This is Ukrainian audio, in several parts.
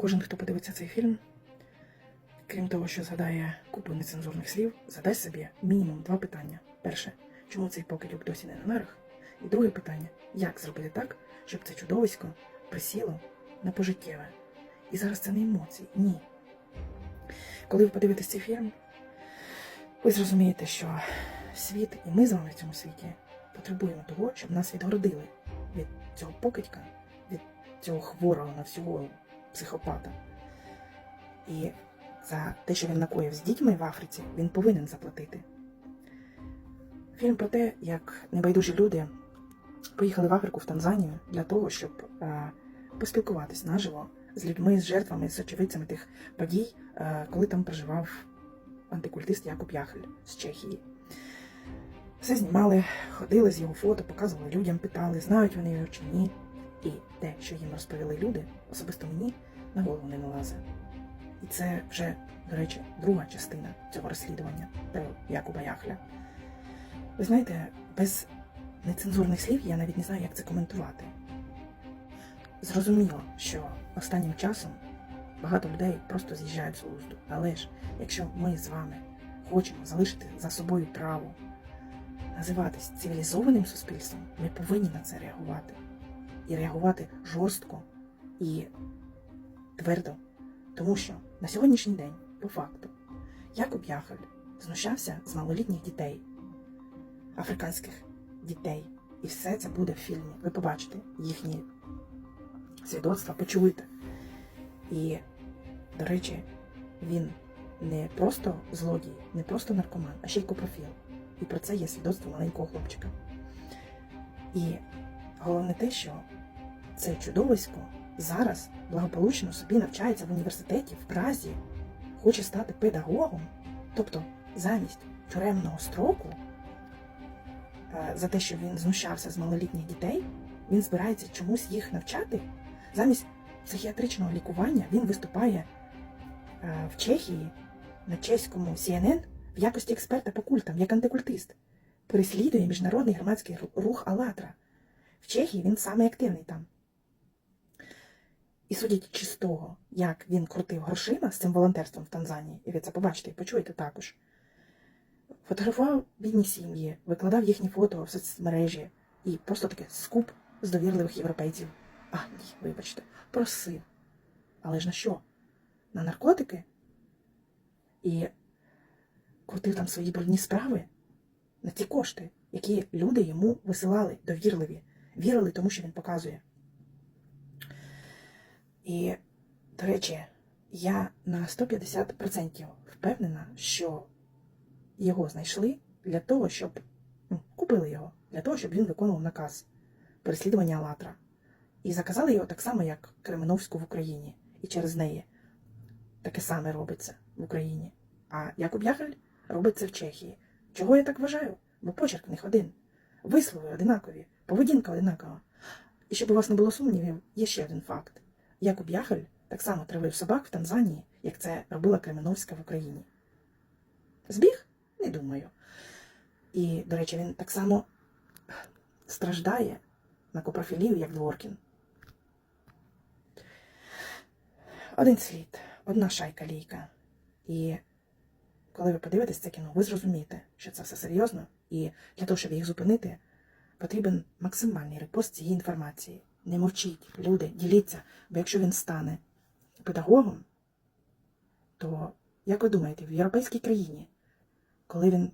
Кожен, хто подивиться цей фільм, крім того, що згадає купу нецензурних слів, задасть собі мінімум два питання. Перше, чому цей покидьок досі не на нарах? І друге питання, як зробити так, щоб це чудовисько присіло на пожиттєве. І зараз це не емоції, ні. Коли ви подивитесь цей фільм, ви зрозумієте, що світ і ми з вами в цьому світі потребуємо того, щоб нас відгородили від цього покидька, від цього хворого на всього психопата. І за те, що він накоїв з дітьми в Африці, він повинен заплатити. Фільм про те, як небайдужі люди поїхали в Африку в Танзанію для того, щоб е, поспілкуватись наживо з людьми, з жертвами, з очевидцями тих подій, е, коли там проживав антикультист Якуб Яхель з Чехії. Все знімали, ходили з його фото, показували людям, питали, знають вони його чи ні. І те, що їм розповіли люди, особисто мені на голову не налазить. І це вже, до речі, друга частина цього розслідування про Якуба Яхля. Ви знаєте, без нецензурних слів я навіть не знаю, як це коментувати. Зрозуміло, що останнім часом багато людей просто з'їжджають з глузду. Але ж, якщо ми з вами хочемо залишити за собою право називатись цивілізованим суспільством, ми повинні на це реагувати. І реагувати жорстко і твердо. Тому що на сьогоднішній день, по факту, Якоб Яхель знущався з малолітніх дітей, африканських дітей. І все це буде в фільмі. Ви побачите їхні свідоцтва, почуєте. І, до речі, він не просто злодій, не просто наркоман, а ще й копрофіл. І про це є свідоцтво маленького хлопчика. І головне те, що це чудовисько зараз благополучно собі навчається в університеті в Празі, хоче стати педагогом, тобто замість тюремного строку е, за те, що він знущався з малолітніх дітей, він збирається чомусь їх навчати. Замість психіатричного лікування він виступає е, в Чехії на чеському CNN в якості експерта по культам, як антикультист. Переслідує міжнародний громадський рух «АЛЛАТРА». В Чехії він самий активний там. І судячи з того, як він крутив грошима з цим волонтерством в Танзанії, і ви це побачите і почуєте також, фотографував бідні сім'ї, викладав їхні фото в соцмережі і просто таке скуп з довірливих європейців. А, ні, вибачте, просив. Але ж на що? На наркотики? І крутив там свої брудні справи на ці кошти, які люди йому висилали довірливі, вірили тому, що він показує. І, до речі, я на 150% впевнена, що його знайшли для того, щоб ну, купили його, для того, щоб він виконував наказ переслідування Алатра. І заказали його так само, як Кременовську в Україні. І через неї таке саме робиться в Україні. А Якуб Яхель робить це в Чехії. Чого я так вважаю? Бо почерк в них один. Вислови одинакові, поведінка одинакова. І щоб у вас не було сумнівів, є ще один факт. Якуб Яхель так само травив собак в Танзанії, як це робила Кременовська в Україні. Збіг? Не думаю. І, до речі, він так само страждає на копрофілію, як Дворкін. Один слід, одна шайка лійка. І коли ви подивитесь це кіно, ви зрозумієте, що це все серйозно, і для того, щоб їх зупинити, потрібен максимальний репост цієї інформації. Не мовчіть, люди, діліться, бо якщо він стане педагогом, то, як ви думаєте, в європейській країні, коли він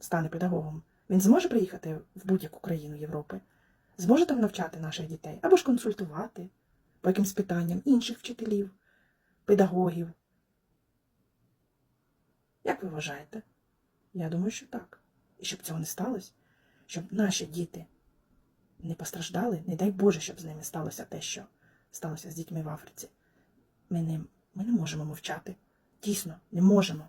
стане педагогом, він зможе приїхати в будь-яку країну Європи, зможе там навчати наших дітей або ж консультувати по якимсь питанням інших вчителів, педагогів. Як ви вважаєте? Я думаю, що так. І щоб цього не сталося, щоб наші діти не постраждали, не дай Боже, щоб з ними сталося те, що сталося з дітьми в Африці. Ми не, ми не можемо мовчати. Дійсно, не можемо.